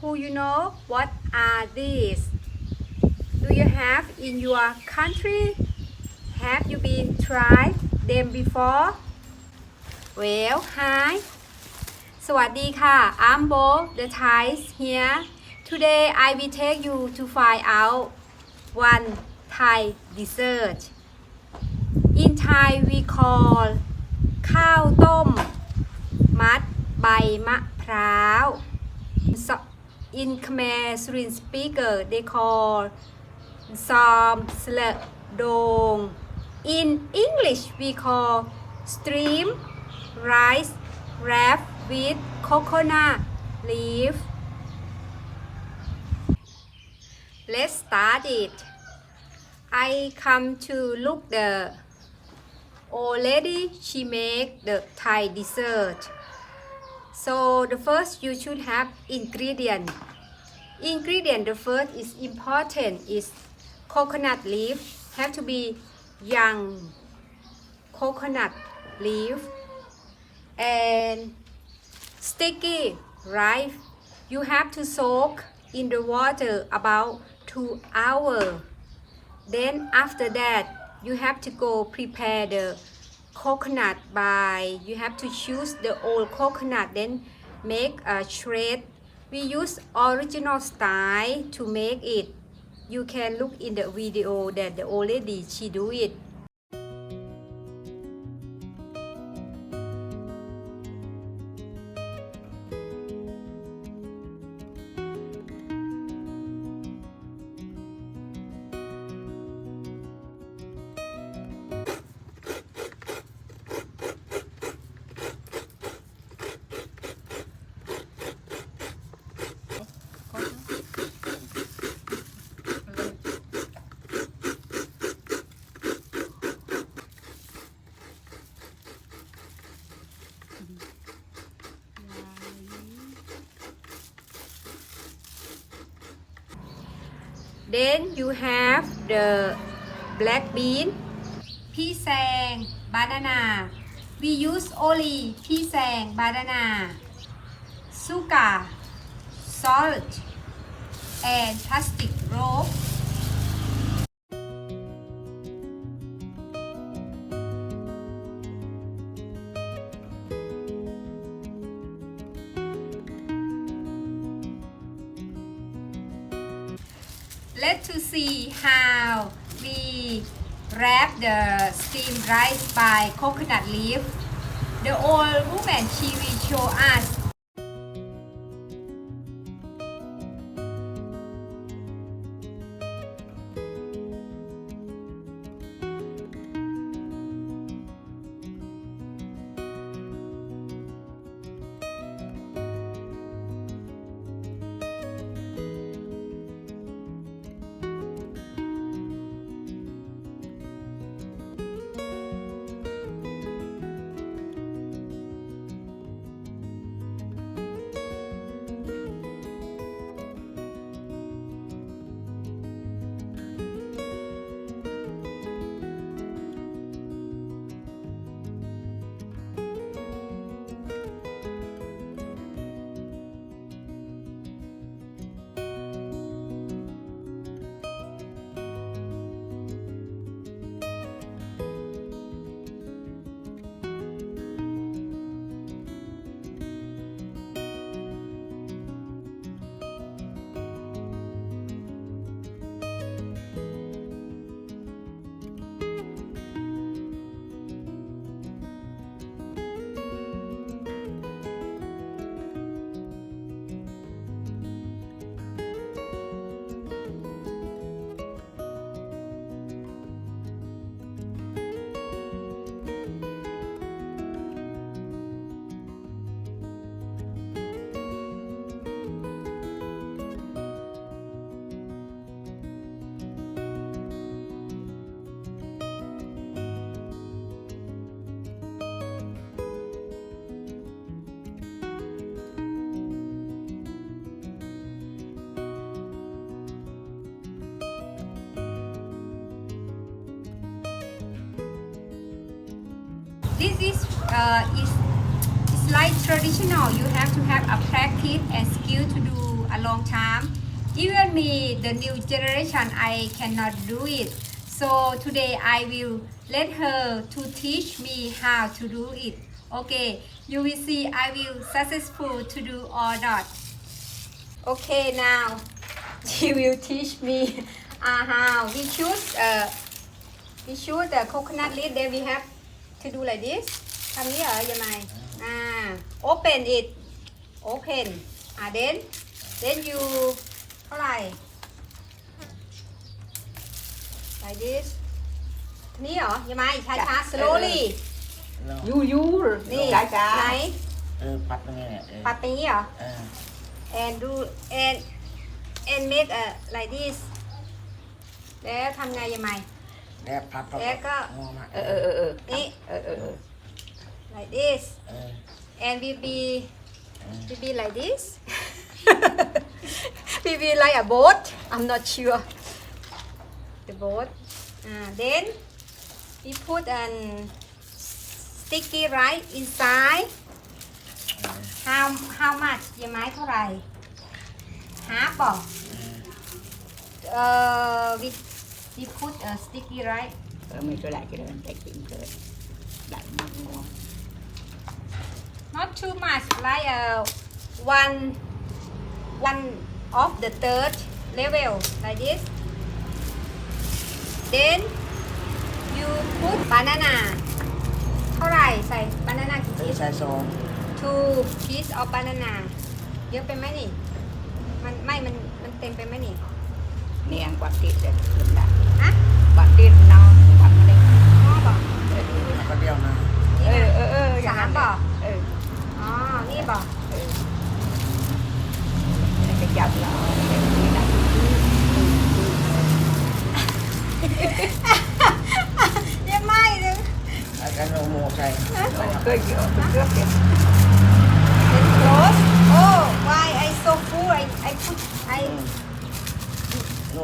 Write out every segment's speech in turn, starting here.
Who you know what are these? Do you have in your country? Have you been tried them before? Well, hi. สวัสดีค่ะ I'm Bo the Thai here. Today I will take you to find out one Thai dessert. In Thai we call ข้าวต้ม มัดใบมะพร้าว So- In Khmer, Surin speaker, they call Sam Slep Dong. In English, we call stream rice Wrap with coconut leaf. Let's start it. I come to look the old lady. She make the Thai dessert. So the first you should have ingredient ingredient the first is important is coconut leaf. Have to be young coconut leaf. And sticky rice you have to soak in the water about two hour. Then after that you have to go prepare the coconut by you have to choose the old coconut then make a shred we use original style to make it. You can look in the video that the old lady she do it Then you have the black bean, pisang, banana. We use only pisang, banana, sugar, salt, and plastic rope. Let's see how we wrap the steamed rice by coconut leaf. The old woman she will show us. This is uh, is it's like traditional. You have to have a practice and skill to do a long time. Even me the new generation I cannot do it. So today I will let her to teach me how to do it. Okay you will see I will successful to do or not. Okay now she will teach me uh, how we choose uh, we choose the coconut leaf then we have to do like this ทำนี้เหรอยังไงอ่า open it open อ่า then then you เท่าไหร่ like this นี่เหรอยังไงช้าช้า slowly ยูยูนี่จ้าจ้าไหนเออปัดตรงนี้เนี่ยเออปัดไปนี้เหรอเออ and do and and make a like this แล้วทำไงยังไง แล้วพัดแล้วก็งอมาเออเออเออเออนี่เออเออเออ like this เออ and we be เออ we be like this we be like a boat I'm not sure the boat uh, then we put an sticky rice inside how how much ยังไม้เท่าไหร่ half บอกเอ่อ we we put a sticky rice เออมีตัวไหนก็เดินไปกินเลยได้มากงอ not too much like uh, one one of the third level like this then you put banana เท่าไหร่ใส่ banana กี่เออชิ้น ใส่ซอง two piece of banana เยอะไปไหมนี่ มันไม่ มัน มันเต็มไปไหมนี่เนียงกว่าติดเลยขึ้นได้ ฮะ กว่าติดน้องทำอะไร พ่อบอก เออ แล้วก็เดี่ยวนะ เอ นี่ อ นะ เออเอออย่างนั้น สามป่ะ เออ อ๋อ นี่บอก เออแล้วก็จับเราเออนี่นะ ยังไม่เลย แล้วก็โนโมใส่ เคยเยอะเคยเยอะ Then close oh why I so full I I put I โน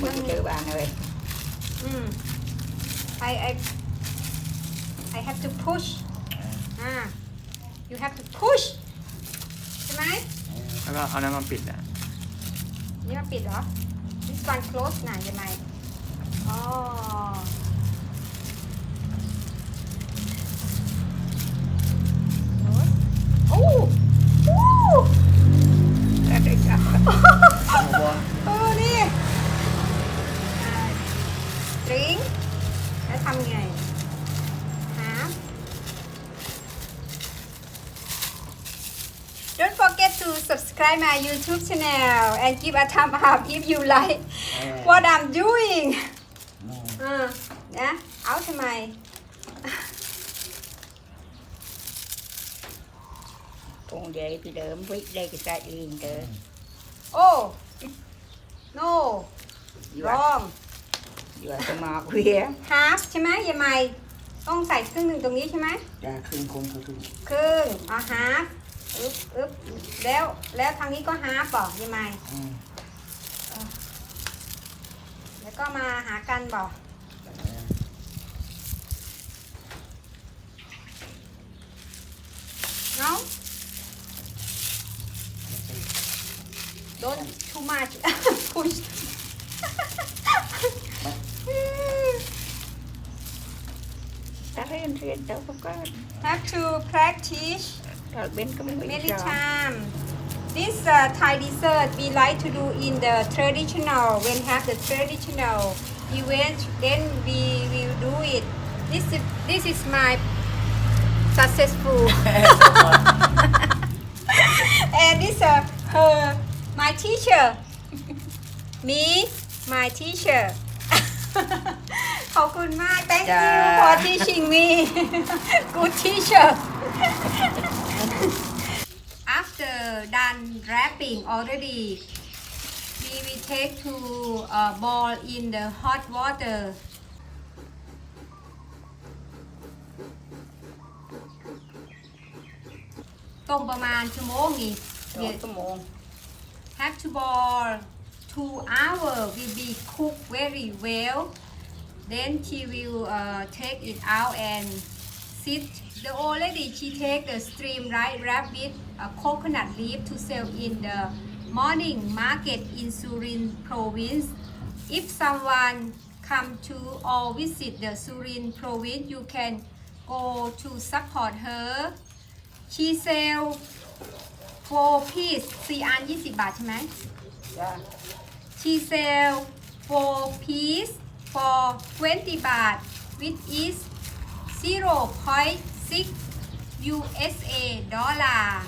บอล มึงเจอบางเลย mm, I I I have to push อ่า you have to push ใช่ไหม แล้วก็เอาน้ำมาปิดอ่ะ นี่มันปิดเหรอ this one close หน่ะยังไงอ๋อ like my YouTube channel and give a thumb up if you like what I'm doing อ่านะเอาทำไม Con dễ thì đỡ không biết đây thì ta yên đỡ. โอ้ no wrong Vừa cái mò khuya. half ใช่ไหมยายไหมต้องใส่ครึ่งหนึ่งตรงนี้ใช่ไหม Ra khương khung khương khương. ครึ่งอะ half อึ๊บอึ๊บ แล้วแล้วทางนี้ก็ half บอกยังไงอืมแล้วก็มาหากันบอกเออเนาะ don't too much push ถ้าเรียนเรียนเดี๋ยวก็ have to practice เราเบนก็ไม่ many ชอบ time this uh, Thai dessert we like to do in the traditional when have the traditional event then we will do it this is this is my successful and this uh, her my teacher me my teacher ขอบคุณมาก thank you for teaching me good teacher after done wrapping already we will take to uh, boil in the hot water ต้มประมาณชั่วโมงนี่ สองชั่วโมง have to boil two hour will be cooked very well then she will uh, take it out and sit the old lady she take the stream right wrap it uh, coconut leaf to sell in the morning market in Surin province. If someone come to or visit the Surin province, you can go to support her. She sell four piece สี่อัน20 บาทใช่ไหม จ้า She sell four piece for 20 baht which is 0.6 USA dollar.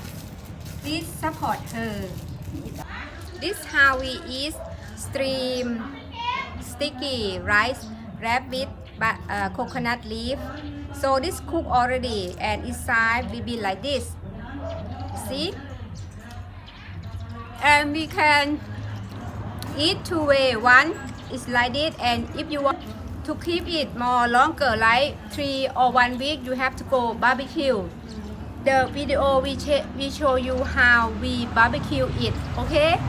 Please support her. This how we eat steam sticky rice wrapped with but, uh, coconut leaf. So this cook already and inside will be like this. See? And we can eat two way. One is like this and if you want to keep it more longer like three or one week you have to go barbecue. The video we, we show you how we barbecue it. Okay?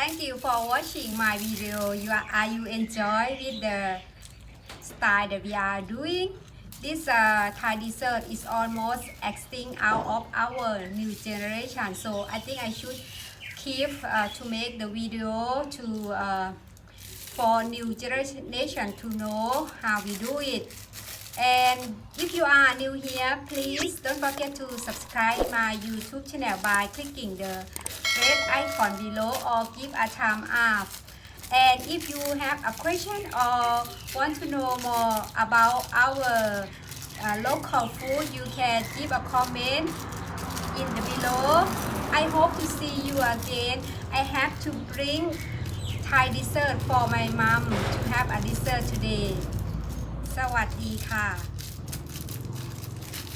Thank you for watching my video. You are, are you enjoy with the style that we are doing? This uh, Thai dessert is almost extinct out of our new generation. So I think I should keep uh, to make the video to uh, for new generation to know how we do it. And if you are new here, please don't forget to subscribe my YouTube channel by clicking the red icon below or give a thumb up. And if you have a question or want to know more about our uh, local food, you can give a comment in the below. I hope to see you again. I have to bring Thai dessert for my mom to have a dessert today. สวัสดีค่ะ